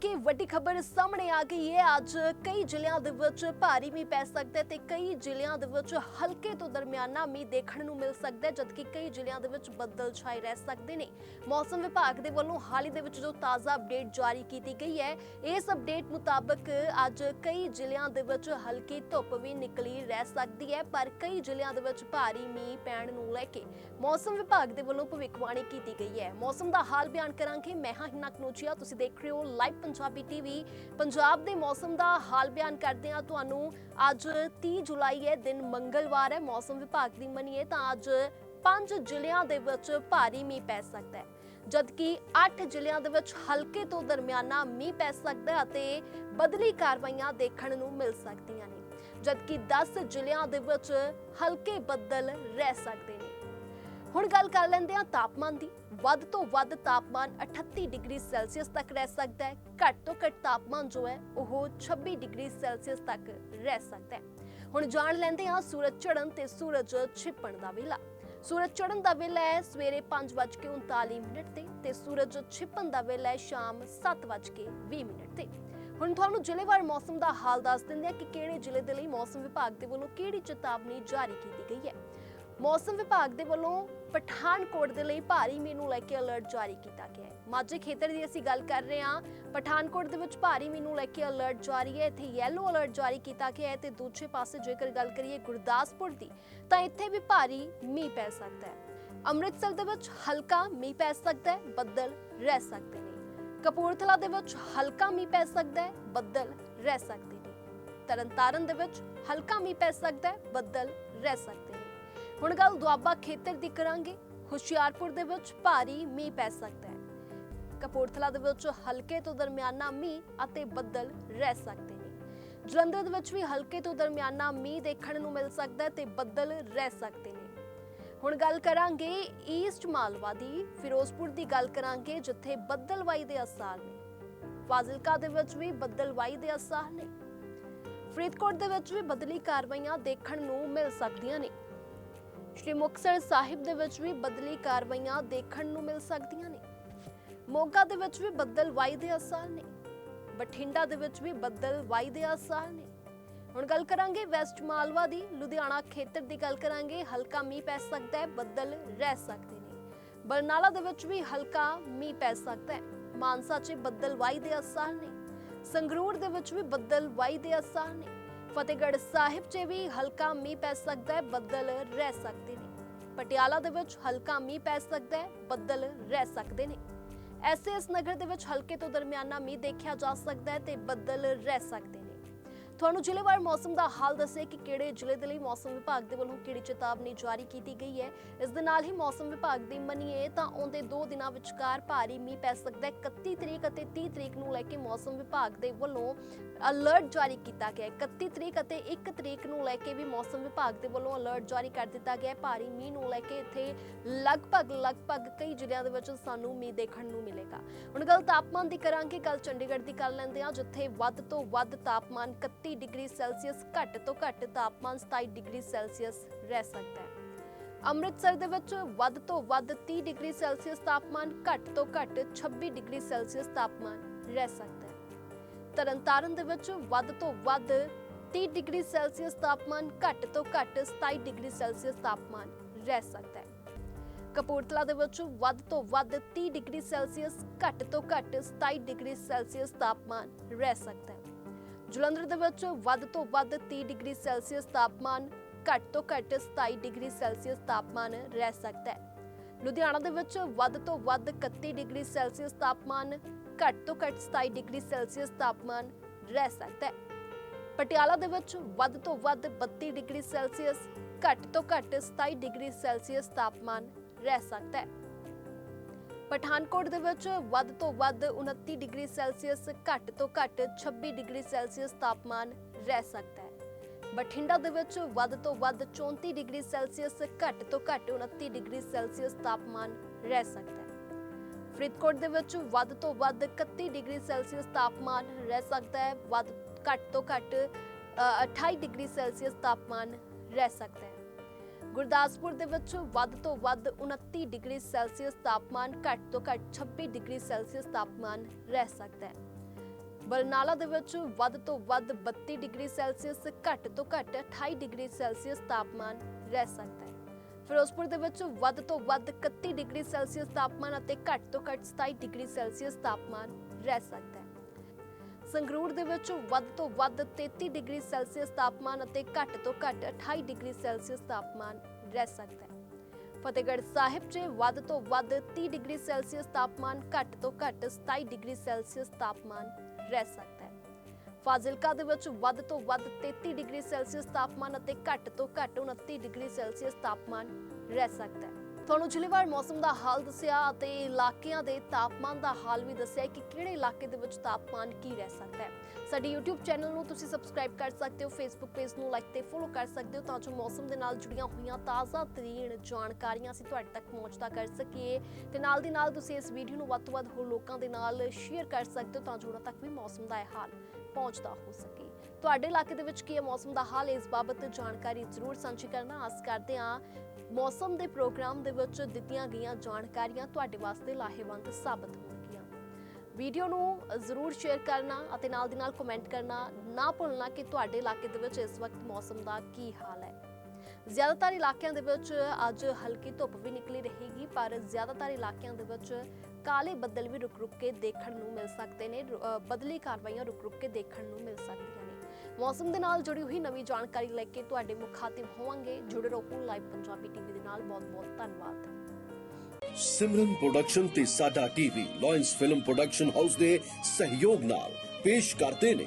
ਕਿ ਵੱਡੀ ਖਬਰ ਸਾਹਮਣੇ ਆ ਗਈ ਹੈ। ਅੱਜ ਕਈ ਜ਼ਿਲ੍ਹਿਆਂ ਦੇ ਵਿੱਚ ਭਾਰੀ ਮੀਂਹ ਪੈ ਸਕਦਾ ਹੈ ਤੇ ਕਈ ਜ਼ਿਲ੍ਹਿਆਂ ਦੇ ਵਿੱਚ ਹਲਕੇ ਤੋਂ ਦਰਮਿਆਨਾ ਮੀਂਹ ਦੇਖਣ ਨੂੰ ਮਿਲ ਸਕਦਾ ਹੈ, ਜਦਕਿ ਕਈ ਜ਼ਿਲ੍ਹਿਆਂ ਦੇ ਵਿੱਚ ਬੱਦਲ ਛਾਏ ਰਹਿ ਸਕਦੇ ਨੇ। ਮੌਸਮ ਵਿਭਾਗ ਦੇ ਵੱਲੋਂ ਹਾਲ ਹੀ ਦੇ ਵਿੱਚ ਜੋ ਤਾਜ਼ਾ ਅਪਡੇਟ ਜਾਰੀ ਕੀਤੀ ਗਈ ਹੈ, ਇਸ ਅਪਡੇਟ ਮੁਤਾਬਕ ਅੱਜ ਕਈ ਜ਼ਿਲ੍ਹਿਆਂ ਦੇ ਵਿੱਚ ਹਲਕੀ ਧੁੱਪ ਵੀ ਨਿਕਲੀ ਰਹਿ ਸਕਦੀ ਹੈ, ਪਰ ਕਈ ਜ਼ਿਲ੍ਹਿਆਂ ਦੇ ਵਿੱਚ ਭਾਰੀ ਮੀਂਹ ਪੈਣ ਨੂੰ ਲੈ ਕੇ ਮੌਸਮ ਵਿਭਾਗ ਦੇ ਵੱਲੋਂ ਭਵਿੱਖਬਾਣੀ ਕੀਤੀ ਗਈ ਹੈ। ਮੌਸਮ ਦਾ ਹਾਲ ਬਿਆਨ ਕਰਾਂਗੇ। ਮੈਂ ਹਾਂ ਹਿਨਾ ਕਨੋਚੀਆ ਤੁਸੀਂ ਦੇਖ ਰਹੇ ਹੋ ਲਾਈਵ ਪੰਜਾਬੀ ਟੀਵੀ ਪੰਜਾਬ ਦੇ ਮੌਸਮ ਦਾ ਹਾਲ ਬਿਆਨ ਕਰਦੇ ਹਾਂ। ਤੁਹਾਨੂੰ ਅੱਜ 30 ਜੁਲਾਈ ਹੈ, ਦਿਨ ਮੰਗਲਵਾਰ ਹੈ, ਮੌਸਮ ਵਿਭਾਗ ਦੀ ਮੰਨੀਏ ਤਾਂ ਅੱਜ ਪੰਜ ਜ਼ਿਲ੍ਹਿਆਂ ਦੇ ਵਿੱਚ ਭਾਰੀ ਮੀਂਹ ਪੈ ਸਕਦਾ ਹੈ। ਜਦਕਿ 8 ਜ਼ਿਲ੍ਹਿਆਂ ਦੇ ਵਿੱਚ ਹਲਕੇ ਤੋਂ ਦਰਮਿਆਨਾ ਮੀਂਹ ਪੈ ਸਕਦਾ ਹੈ ਅਤੇ ਬਦਲੀ ਕਾਰਵਾਈਆਂ ਦੇਖਣ ਨੂੰ ਮਿਲ ਸਕਦੀਆਂ ਨੇ। ਜਦਕਿ 10 ਜ਼ਿਲ੍ਹਿਆਂ ਦੇ ਵਿੱਚ ਹਲਕੇ ਬੱਦਲ ਰਹਿ ਸਕਦੇ ਨੇ। ਹੁਣ ਗੱਲ ਕਰ ਲੈਂਦੇ ਹਾਂ ਤਾਪਮਾਨ ਦੀ। ਵੱਧ ਤੋਂ ਵੱਧ ਤਾਪਮਾਨ 38 ਡਿਗਰੀ ਸੈਲਸੀਅਸ ਤੱਕ ਰਹਿ ਸਕਦਾ ਹੈ। ਘੱਟ ਤੋਂ ਘੱਟ ਤਾਪਮਾਨ ਜੋ ਹੈ, ਉਹ 26 ਡਿਗਰੀ ਸੈਲਸੀਅਸ ਤੱਕ ਰਹਿ ਸਕਦਾ ਹੈ। ਹੁਣ ਜਾਣ ਲੈਂਦੇ ਹਾਂ ਸੂਰਜ ਚੜ੍ਹਨ ਤੇ ਸੂਰਜ ਛਿਪਣ ਦਾ ਵੇਲਾ। ਸੂਰਜ ਚੜ੍ਹਨ ਦਾ ਵੇਲਾ ਹੈ ਸਵੇਰੇ 5:39 ਮਿੰਟ ਤੇ ਤੇ ਸੂਰਜ ਛਿਪਣ ਦਾ ਵੇਲਾ ਹੈ ਸ਼ਾਮ 7:20 ਮਿੰਟ ਤੇ। ਹੁਣ ਤੁਹਾਨੂੰ ਜ਼ਿਲ੍ਹੇਵਾਰ ਮੌਸਮ ਦਾ ਹਾਲ ਦੱਸ ਦਿੰਦੇ ਆ ਕਿ ਕਿਹੜੇ ਜ਼ਿਲ੍ਹੇ ਦੇ ਲਈ ਮੌਸਮ ਵਿਭਾਗ ਦੇ ਵੱਲੋਂ ਕਿਹੜੀ ਚੇਤਾਵਨੀ ਜਾਰੀ ਕੀਤੀ ਗਈ ਹੈ। ਮੌਸਮ ਵਿਭਾਗ ਦੇ ਵੱਲੋਂ ਪਠਾਨਕੋਟ ਦੇ ਲਈ ਭਾਰੀ ਮੀਂਹ ਨੂੰ ਲੈ ਕੇ ਅਲਰਟ ਜਾਰੀ ਕੀਤਾ ਗਿਆ ਹੈ। ਮਾਝੇ ਖੇਤਰ ਦੀ ਅਸੀਂ ਗੱਲ ਕਰ ਰਹੇ ਹਾਂ। ਪਠਾਨਕੋਟ ਦੇ ਵਿੱਚ ਭਾਰੀ ਮੀਂਹ ਨੂੰ ਲੈ ਕੇ ਅਲਰਟ ਜਾਰੀ ਹੈ। ਇੱਥੇ ਯੈਲੋ ਅਲਰਟ ਜਾਰੀ ਕੀਤਾ ਗਿਆ ਹੈ ਤੇ ਦੂਜੇ ਪਾਸੇ ਜੇਕਰ ਗੱਲ ਕਰੀਏ ਗੁਰਦਾਸਪੁਰ ਦੀ, ਤਾਂ ਇੱਥੇ ਵੀ ਭਾਰੀ ਮੀਂਹ ਪੈ ਸਕਦਾ ਹੈ। ਅੰਮ੍ਰਿਤਸਰ ਦੇ ਵਿੱਚ ਹਲਕਾ ਮੀਂਹ ਪੈ ਸਕਦਾ ਹੈ, ਬੱਦਲ ਰਹਿ ਸਕਦੇ ਨੇ। ਕਪੂਰਥਲਾ ਦੇ ਵਿੱਚ ਹਲਕਾ ਮੀਂਹ ਪੈ ਸਕਦਾ ਹੈ, ਬੱਦਲ ਰਹਿ ਸਕਦੇ ਨੇ। ਤਰਨਤਾਰਨ ਦੇ ਵਿੱਚ ਹਲਕਾ ਮੀਂਹ ਪੈ ਸਕਦਾ ਹੈ, ਬੱਦਲ ਰਹਿ ਸਕਦੇ ਨੇ। ਹੁਣ ਗੱਲ ਦੁਆਬਾ ਖੇਤਰ ਦੀ ਕਰਾਂਗੇ। ਹੁਸ਼ਿਆਰਪੁਰ ਦੇ ਵਿੱਚ ਭਾਰੀ ਮੀਂਹ ਪੈ ਸਕਦਾ ਹੈ। ਕਪੂਰਥਲਾ ਦੇ ਵਿੱਚ ਹਲਕੇ ਤੋਂ ਦਰਮਿਆਨਾ ਮੀਂਹ ਅਤੇ ਬੱਦਲ ਰਹਿ ਸਕਦੇ ਨੇ। ਜਲੰਧਰ ਦੇ ਵਿੱਚ ਵੀ ਹਲਕੇ ਤੋਂ ਦਰਮਿਆਨਾ ਮੀਂਹ ਦੇਖਣ ਨੂੰ ਮਿਲ ਸਕਦਾ ਹੈ ਤੇ ਬੱਦਲ ਰਹਿ ਸਕਦੇ ਨੇ। ਹੁਣ ਗੱਲ ਕਰਾਂਗੇ ਈਸਟ ਮਾਲਵਾ ਦੀ। ਫਿਰੋਜ਼ਪੁਰ ਦੀ ਗੱਲ ਕਰਾਂਗੇ ਜਿੱਥੇ ਬੱਦਲਵਾਈ ਦੇ ਅਸਾਰ ਨੇ। ਫਾਜ਼ਿਲਕਾ ਦੇ ਵਿੱਚ ਵੀ ਬੱਦਲਵਾਈ ਦੇ ਅਸਾਰ ਨੇ। ਫਰੀਦਕੋਟ ਦੇ ਵਿੱਚ ਵੀ ਬਦਲੀ ਕਾਰਵਾਈਆਂ ਦੇਖਣ ਨੂੰ ਮਿਲ ਸਕਦੀਆਂ ਨੇ। ਸ਼੍ਰੀ ਮੁਕਤਸਰ ਸਾਹਿਬ ਦੇ ਵਿੱਚ ਵੀ ਬਦਲੀ ਕਾਰਵਾਈਆਂ ਦੇਖਣ ਨੂੰ ਮਿਲ ਸਕਦੀਆਂ ਨੇ। ਮੋਗਾ ਦੇ ਵਿੱਚ ਵੀ ਬੱਦਲ ਵਾਈ ਦੇ ਅਸਾਰ ਨੇ। ਬਠਿੰਡਾ ਦੇ ਵਿੱਚ ਵੀ ਬੱਦਲ ਵਾਈ ਦੇ ਅਸਾਰ ਨੇ। ਹੁਣ ਗੱਲ ਕਰਾਂਗੇ ਵੈਸਟ ਮਾਲਵਾ ਦੀ। ਲੁਧਿਆਣਾ ਖੇਤਰ ਦੀ ਗੱਲ ਕਰਾਂਗੇ। ਹਲਕਾ ਮੀਂਹ ਪੈ ਸਕਦਾ ਹੈ, ਬੱਦਲ ਰਹਿ ਸਕਦੇ ਨੇ। ਬਰਨਾਲਾ ਦੇ ਵਿੱਚ ਵੀ ਹਲਕਾ ਮੀਂਹ ਪੈ ਸਕਦਾ ਹੈ। ਮਾਨਸਾ 'ਚ ਬੱਦਲ ਵਾਈ ਦੇ ਅਸਾਰ ਨੇ। ਸੰਗਰੂਰ ਦੇ ਵਿੱਚ ਵੀ ਬੱਦਲ ਵਾਈ ਦੇ ਅਸਾਰ ਨੇ। ਫਤਿਹਗੜ੍ਹ ਸਾਹਿਬ 'ਚ ਵੀ ਹਲਕਾ ਮੀਂਹ ਪੈ ਸਕਦਾ ਹੈ, ਬੱਦਲ ਰਹਿ ਸਕਦੇ ਨੇ। ਪਟਿਆਲਾ ਦੇ ਵਿੱਚ ਹਲਕਾ ਮੀਂਹ ਪੈ ਸਕਦਾ ਹੈ, ਬੱਦਲ ਰਹਿ ਸਕਦੇ ਨੇ। ਐਸਐਸ ਨਗਰ ਦੇ ਵਿੱਚ ਹਲਕੇ ਤੋਂ ਦਰਮਿਆਨਾ ਮੀਂਹ ਦੇਖਿਆ ਜਾ ਸਕਦਾ ਹੈ ਤੇ ਬੱਦਲ ਰਹਿ ਸਕਦੇ ਨੇ। ਤੁਹਾਨੂੰ ਜ਼ਿਲ੍ਹੇਵਾਰ ਮੌਸਮ ਦਾ ਹਾਲ ਦੱਸੇ ਕਿ ਕਿਹੜੇ ਜ਼ਿਲ੍ਹੇ ਦੇ ਲਈ ਮੌਸਮ ਵਿਭਾਗ ਦੇ ਵੱਲੋਂ ਕਿਹੜੀ ਚੇਤਾਵਨੀ ਜਾਰੀ ਕੀਤੀ ਗਈ ਹੈ? ਇਸ ਦੇ ਨਾਲ ਹੀ ਮੌਸਮ ਵਿਭਾਗ ਦੀ ਮੰਨੀਏ ਤਾਂ ਆਉਂਦੇ 2 ਦਿਨਾਂ ਵਿਚਕਾਰ ਭਾਰੀ ਮੀਂਹ ਪੈ ਸਕਦਾ ਹੈ। 31 ਤਰੀਕ ਅਤੇ 30 ਤਰੀਕ ਨੂੰ ਲੈ ਕੇ ਮੌਸਮ ਵਿਭਾਗ ਦੇ ਵੱਲੋਂ ਅਲਰਟ ਜਾਰੀ ਕੀਤਾ ਗਿਆ ਹੈ। 31 ਤਰੀਕ ਅਤੇ 1 ਤਰੀਕ ਨੂੰ ਲੈ ਕੇ ਵੀ ਮੌਸਮ ਵਿਭਾਗ ਦੇ ਵੱਲੋਂ ਅਲਰਟ ਜਾਰੀ ਕਰ ਦਿੱਤਾ ਗਿਆ ਹੈ। ਭਾਰੀ ਮੀਂਹ ਨੂੰ ਲੈ ਕੇ ਇੱਥੇ ਲਗਭਗ ਲਗਭਗ ਕਈ ਜ਼ਿਲ੍ਹਿਆਂ ਦੇ ਵਿੱਚ ਸਾਨੂੰ ਮੀਂਹ ਦੇਖਣ ਨੂੰ ਮਿਲੇਗਾ। ਹੁਣ ਗੱਲ ਤਾਪਮਾਨ ਦੀ ਕਰਾਂਗੇ। ਕੱਲ ਚੰਡੀਗੜ੍ਹ ਦੀ ਕਰ ਲੈਂਦੇ ਹਾਂ, ਜਿੱਥੇ ਵੱਧ ਤੋਂ ਵੱਧ ਤਾਪਮਾਨ 31 ਡਿਗਰੀ ਸੈਲਸੀਅਸ ਘੱਟ ਤੋਂ ਘੱਟ ਤਾਪਮਾਨ 27 ਡਿਗਰੀ ਸੈਲਸੀਅਸ ਰਹਿ ਸਕਦਾ ਹੈ ਅੰਮ੍ਰਿਤਸਰ ਦੇ ਵਿੱਚ ਵੱਧ ਤੋਂ ਵੱਧ 30 ਡਿਗਰੀ ਸੈਲਸੀਅਸ ਤਾਪਮਾਨ ਘੱਟ ਤੋਂ ਘੱਟ 26 ਡਿਗਰੀ ਸੈਲਸੀਅਸ ਤਾਪਮਾਨ ਰਹਿ ਸਕਦਾ ਹੈ ਤਰਨਤਾਰਨ ਦੇ ਵਿੱਚ ਵੱਧ ਤੋਂ ਵੱਧ 30 ਡਿਗਰੀ ਸੈਲਸੀਅਸ ਤਾਪਮਾਨ ਘੱਟ ਤੋਂ ਘੱਟ 27 ਡਿਗਰੀ ਸੈਲਸੀਅਸ ਤਾਪਮਾਨ ਰਹਿ ਸਕਦਾ ਹੈ ਕਪੂਰਥਲਾ ਦੇ ਵਿੱਚ ਵੱਧ ਤੋਂ ਵੱਧ 30 ਡਿਗਰੀ ਸੈਲਸੀਅਸ ਘੱਟ ਤੋਂ ਘੱਟ 27 ਡਿਗਰੀ ਸੈਲਸੀਅਸ ਤਾਪਮਾਨ ਰਹਿ ਸਕਦਾ ਹੈ ਜਲੰਧਰ ਦੇ ਵਿੱਚ ਵੱਧ ਤੋਂ ਵੱਧ 30 ਡਿਗਰੀ ਸੈਲਸੀਅਸ ਤਾਪਮਾਨ, ਘੱਟ ਤੋਂ ਘੱਟ 27 ਡਿਗਰੀ ਸੈਲਸੀਅਸ ਤਾਪਮਾਨ ਰਹਿ ਸਕਦਾ ਹੈ। ਲੁਧਿਆਣਾ ਦੇ ਵਿੱਚ ਵੱਧ ਤੋਂ ਵੱਧ 31 ਡਿਗਰੀ ਸੈਲਸੀਅਸ ਤਾਪਮਾਨ, ਘੱਟ ਤੋਂ ਘੱਟ 27 ਡਿਗਰੀ ਸੈਲਸੀਅਸ ਤਾਪਮਾਨ ਰਹਿ ਸਕਦਾ ਹੈ। ਪਟਿਆਲਾ ਦੇ ਵਿੱਚ ਵੱਧ ਤੋਂ ਵੱਧ 32 ਡਿਗਰੀ ਸੈਲਸੀਅਸ, ਘੱਟ ਤੋਂ ਘੱਟ 27 ਡਿਗਰੀ ਸੈਲਸੀਅਸ ਤਾਪਮਾਨ ਰਹਿ ਸਕਦਾ ਹੈ। ਪਠਾਨਕੋਟ ਦੇ ਵਿੱਚ ਵੱਧ ਤੋਂ ਵੱਧ 29 ਡਿਗਰੀ ਸੈਲਸੀਅਸ ਘੱਟ ਤੋਂ ਘੱਟ 26 ਡਿਗਰੀ ਸੈਲਸੀਅਸ ਤਾਪਮਾਨ ਰਹਿ ਸਕਦਾ ਹੈ। ਬਠਿੰਡਾ ਦੇ ਵਿੱਚ ਵੱਧ ਤੋਂ ਵੱਧ 34 ਡਿਗਰੀ ਸੈਲਸੀਅਸ ਘੱਟ ਤੋਂ ਘੱਟ 29 ਡਿਗਰੀ ਸੈਲਸੀਅਸ ਤਾਪਮਾਨ ਰਹਿ ਸਕਦਾ ਹੈ। ਫਰੀਦਕੋਟ ਦੇ ਵਿੱਚ ਵੱਧ ਤੋਂ ਵੱਧ 31 ਡਿਗਰੀ ਸੈਲਸੀਅਸ ਤਾਪਮਾਨ ਰਹਿ ਸਕਦਾ ਹੈ। ਵੱਧ ਘੱਟ ਤੋਂ ਘੱਟ ਅ, 28 ਡਿਗਰੀ ਸੈਲਸੀਅਸ ਤਾਪਮਾਨ ਰਹਿ ਸਕਦਾ ਹੈ। ਗੁਰਦਾਸਪੁਰ ਦੇ ਵਿੱਚ ਵੱਧ ਤੋਂ ਵੱਧ 29 ਡਿਗਰੀ ਸੈਲਸੀਅਸ ਤਾਪਮਾਨ, ਘੱਟ ਤੋਂ ਘੱਟ 26 ਡਿਗਰੀ ਸੈਲਸੀਅਸ ਤਾਪਮਾਨ ਰਹਿ ਸਕਦਾ ਹੈ। ਬਰਨਾਲਾ ਦੇ ਵਿੱਚ ਵੱਧ ਤੋਂ ਵੱਧ 32 ਡਿਗਰੀ ਸੈਲਸੀਅਸ, ਘੱਟ ਤੋਂ ਘੱਟ 28 ਡਿਗਰੀ ਸੈਲਸੀਅਸ ਤਾਪਮਾਨ ਰਹਿ ਸਕਦਾ ਹੈ। ਫਿਰੋਜ਼ਪੁਰ ਦੇ ਵਿੱਚ ਵੱਧ ਤੋਂ ਵੱਧ 31 ਡਿਗਰੀ ਸੈਲਸੀਅਸ ਤਾਪਮਾਨ ਅਤੇ ਘੱਟ ਤੋਂ ਘੱਟ 27 ਡਿਗਰੀ ਸੈਲਸੀਅਸ ਤਾਪਮਾਨ ਰਹਿ ਸਕਦਾ ਹੈ। ਸੰਗਰੂਰ ਦੇ ਵਿੱਚ ਵੱਧ ਤੋਂ ਵੱਧ 33 ਡਿਗਰੀ ਸੈਲਸੀਅਸ ਤਾਪਮਾਨ ਅਤੇ ਘੱਟ ਤੋਂ ਘੱਟ 28 ਡਿਗਰੀ ਸੈਲਸੀਅਸ ਤਾਪਮਾਨ ਰਹਿ ਸਕਦਾ ਹੈ। ਫਤਿਹਗੜ੍ਹ ਸਾਹਿਬ 'ਚ ਵੱਧ ਤੋਂ ਵੱਧ 30 ਡਿਗਰੀ ਸੈਲਸੀਅਸ ਤਾਪਮਾਨ, ਘੱਟ ਤੋਂ ਘੱਟ 27 ਡਿਗਰੀ ਸੈਲਸੀਅਸ ਤਾਪਮਾਨ ਰਹਿ ਸਕਦਾ ਹੈ। ਫਾਜ਼ਿਲਕਾ ਦੇ ਵਿੱਚ ਵੱਧ ਤੋਂ ਵੱਧ 33 ਡਿਗਰੀ ਸੈਲਸੀਅਸ ਤਾਪਮਾਨ ਅਤੇ ਘੱਟ ਤੋਂ ਘੱਟ 29 ਡਿਗਰੀ ਸੈਲਸੀਅਸ ਤਾਪਮਾਨ ਰਹਿ ਸਕਦਾ ਹੈ। ਤੁਹਾਨੂੰ ਜ਼ਿਲ੍ਹੇਵਾਰ ਮੌਸਮ ਦਾ ਹਾਲ ਦੱਸਿਆ ਅਤੇ ਇਲਾਕਿਆਂ ਦੇ ਤਾਪਮਾਨ ਦਾ ਹਾਲ ਵੀ ਦੱਸਿਆ ਕਿ ਕਿਹੜੇ ਇਲਾਕੇ ਦੇ ਵਿੱਚ ਤਾਪਮਾਨ ਕੀ ਰਹਿ ਸਕਦਾ ਹੈ। ਸਾਡੇ YouTube ਚੈਨਲ ਨੂੰ ਤੁਸੀਂ ਸਬਸਕ੍ਰਾਈਬ ਕਰ ਸਕਦੇ ਹੋ, Facebook ਪੇਜ ਨੂੰ ਲਾਈਕ ਤੇ ਫੋਲੋ ਕਰ ਸਕਦੇ ਹੋ ਤਾਂ ਜੋ ਮੌਸਮ ਦੇ ਨਾਲ ਜੁੜੀਆਂ ਹੋਈਆਂ ਤਾਜ਼ਾ ਤਰੀਨ ਜਾਣਕਾਰੀਆਂ ਅਸੀਂ ਤੁਹਾਡੇ ਤੱਕ ਪਹੁੰਚਦਾ ਕਰ ਸਕੀਏ। ਤੇ ਨਾਲ ਦੀ ਨਾਲ ਤੁਸੀਂ ਇਸ ਵੀਡੀਓ ਨੂੰ ਵੱਧ ਤੋਂ ਵੱਧ ਹੋਰ ਲੋਕਾਂ ਦੇ ਨਾਲ ਸ਼ੇਅਰ ਕਰ ਸਕਦੇ ਹੋ ਤਾਂ ਜੋ ਉਹਨਾਂ ਤੱਕ ਵੀ ਮੌਸਮ ਦਾ ਇਹ ਹਾਲ ਪਹੁੰਚਦਾ ਹੋ ਸਕੇ। ਤੁਹਾਡੇ ਇਲਾਕੇ ਦੇ ਵਿੱਚ ਕੀ ਹੈ ਮੌਸਮ ਦਾ ਹਾਲ, ਇਸ ਬਾਬਤ ਜਾਣਕਾਰੀ ਜ਼ਰੂਰ ਸਾਂਝੀ ਕਰਨਾ। ਆਸ ਕਰਦੇ ਹਾਂ ਮੌਸਮ ਦੇ ਪ੍ਰੋਗਰਾਮ ਦੇ ਵਿੱਚ ਦਿੱਤੀਆਂ ਗਈਆਂ ਜਾਣਕਾਰੀਆਂ ਤੁਹਾਡੇ ਵਾਸਤੇ ਲਾਹੇਵੰਦ ਸਾਬਤ ਹੋਣਗੀਆਂ ਵੀਡੀਓ ਨੂੰ ਜ਼ਰੂਰ ਸ਼ੇਅਰ ਕਰਨਾ ਅਤੇ ਨਾਲ ਦੀ ਨਾਲ ਕਮੈਂਟ ਕਰਨਾ ਨਾ ਭੁੱਲਣਾ ਕਿ ਤੁਹਾਡੇ ਇਲਾਕੇ ਦੇ ਵਿੱਚ ਇਸ ਵਕਤ ਮੌਸਮ ਦਾ ਕੀ ਹਾਲ ਹੈ। ਜ਼ਿਆਦਾਤਰ ਇਲਾਕਿਆਂ ਦੇ ਵਿੱਚ ਅੱਜ ਹਲਕੀ ਧੁੱਪ ਵੀ ਨਿਕਲੀ ਰਹੇਗੀ, ਪਰ ਜ਼ਿਆਦਾਤਰ ਇਲਾਕਿਆਂ ਦੇ ਵਿੱਚ ਕਾਲੇ ਬੱਦਲ ਵੀ ਰੁਕ-ਰੁਕ ਕੇ ਦੇਖਣ ਨੂੰ ਮਿਲ ਸਕਦੇ ਨੇ ਰੁ- ਅ, ਬਦਲੀ ਕਾਰਵਾਈਆਂ ਰੁਕ-ਰੁਕ ਕੇ ਦੇਖਣ ਨੂੰ ਮਿਲ ਸਕਦੀਆਂ ਨੇ। ਮੌਸਮ ਦੇ ਨਾਲ ਜੁੜੀ ਹੋਈ ਨਵੀਂ ਜਾਣਕਾਰੀ ਲੈ ਕੇ ਤੁਹਾਡੇ ਮੁਖਾਤਿਬ ਹੋਵਾਂਗੇ। ਜੁੜੇ ਰਹੋ ਲਾਈਵ ਪੰਜਾਬੀ ਟੀਵੀ ਦੇ ਨਾਲ। ਬਹੁਤ-ਬਹੁਤ ਧੰਨਵਾਦ। ਸਿਮਰਨ ਪ੍ਰੋਡਕਸ਼ਨ ਤੇ ਸਾਡਾ TV lions film production house ਦੇ ਸਹਿਯੋਗ ਨਾਲ ਪੇਸ਼ ਕਰਦੇ ਨੇ